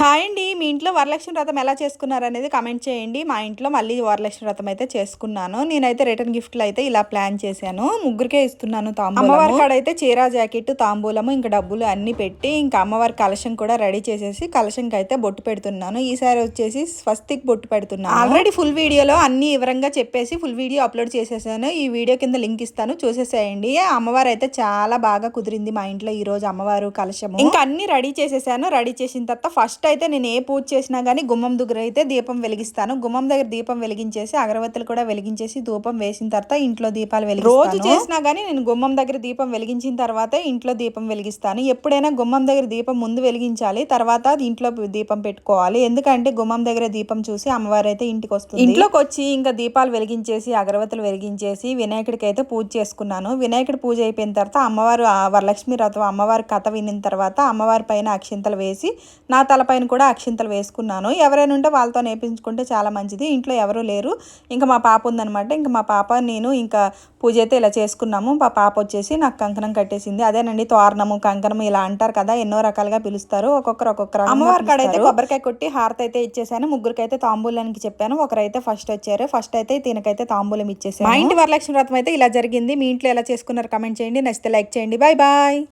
Hi అండి. మీ ఇంట్లో వరలక్ష్మి వ్రతం ఎలా చేసుకున్నారు అనేది కమెంట్ చేయండి. మా ఇంట్లో మళ్ళీ వరలక్ష్మి వ్రతం అయితే చేసుకున్నాను. నేనైతే రిటర్న్ గిఫ్ట్లు అయితే ఇలా ప్లాన్ చేశాను. ముగ్గురికే ఇస్తున్నాను తాంబూలం అమ్మవారి కాడ అయితే చీర జాకెట్ తాంబూలము ఇంకా డబ్బులు అన్ని పెట్టి ఇంకా అమ్మవారి కలశం కూడా రెడీ చేసేసి కలశంకి అయితే బొట్టు పెడుతున్నాను. ఈసారి వచ్చేసి స్వస్తిక్ బొట్టు పెడుతున్నాను. ఆల్రెడీ ఫుల్ వీడియోలో అన్ని వివరంగా చెప్పేసి ఫుల్ వీడియో అప్లోడ్ చేసేసాను. ఈ వీడియో కింద లింక్ ఇస్తాను. చూసేసేయండి. అమ్మవారు అయితే చాలా బాగా కుదిరింది మా ఇంట్లో ఈ రోజు అమ్మవారు కలశము. ఇంకా అన్ని రెడీ చేసేసాను. రెడీ చేసిన తర్వాత ఫస్ట్ అయితే నేను ఏ పూజ చేసినా కానీ గుమ్మం దగ్గర అయితే దీపం వెలిగిస్తాను. గుమ్మం దగ్గర దీపం వెలిగించేసి అగరవత్తులు కూడా వెలిగించేసి ధూపం వేసిన తర్వాత ఇంట్లో దీపాలు వెలిగి రోజు చేసినా కానీ నేను గుమ్మం దగ్గర దీపం వెలిగించిన తర్వాత ఇంట్లో దీపం వెలిగిస్తాను. ఎప్పుడైనా గుమ్మం దగ్గర దీపం ముందు వెలిగించాలి తర్వాత ఇంట్లో దీపం పెట్టుకోవాలి. ఎందుకంటే గుమ్మం దగ్గర దీపం చూసి అమ్మవారు అయితే ఇంటికి వస్తుంది. ఇంట్లోకి వచ్చి ఇంకా దీపాలు వెలిగించేసి అగరవత్తులు వెలిగించేసి వినాయకుడికి అయితే పూజ చేసుకున్నాను. వినాయకుడి పూజ అయిపోయిన తర్వాత అమ్మవారు వరలక్ష్మి రథం అమ్మవారి కథ వినిన తర్వాత అమ్మవారి పైన అక్షింతలు వేసి నా తలపైన కూడా అక్షింతలు వేసుకున్నాను. ఎవరైనా ఉంటే వాళ్ళతో నేర్పించుకుంటే చాలా మంచిది. ఇంట్లో ఎవరు లేరు. ఇంకా మా పాప ఉందనమాట ఇంకా మా పాప నేను ఇంకా పూజ అయితే ఇలా చేసుకున్నాము. మా పాప వచ్చేసి నాకు కంకణం కట్టేసింది. అదేనండి తోరణము కంకణం ఇలా అంటారు కదా ఎన్నో రకాలుగా పిలుస్తారు. ఒక్కొక్కరు ఒక్కొక్కరు అమ్మవారి కాడ అయితే కొబ్బరికాయ కొట్టి హారతి అయితే ఇచ్చేసాను. ముగ్గురికి అయితే తాంబూలానికి చెప్పాను. ఒకరైతే ఫస్ట్ వచ్చారు. ఫస్ట్ అయితే దీనికైతే తాంబూలం ఇచ్చేసాను. మా ఇంటి వరలక్ష్మి వ్రతం అయితే ఇలా జరిగింది. మీ ఇంట్లో ఎలా చేసుకున్నారు కమెంట్ చేయండి. నచ్చితే లైక్ చేయండి. Bye bye.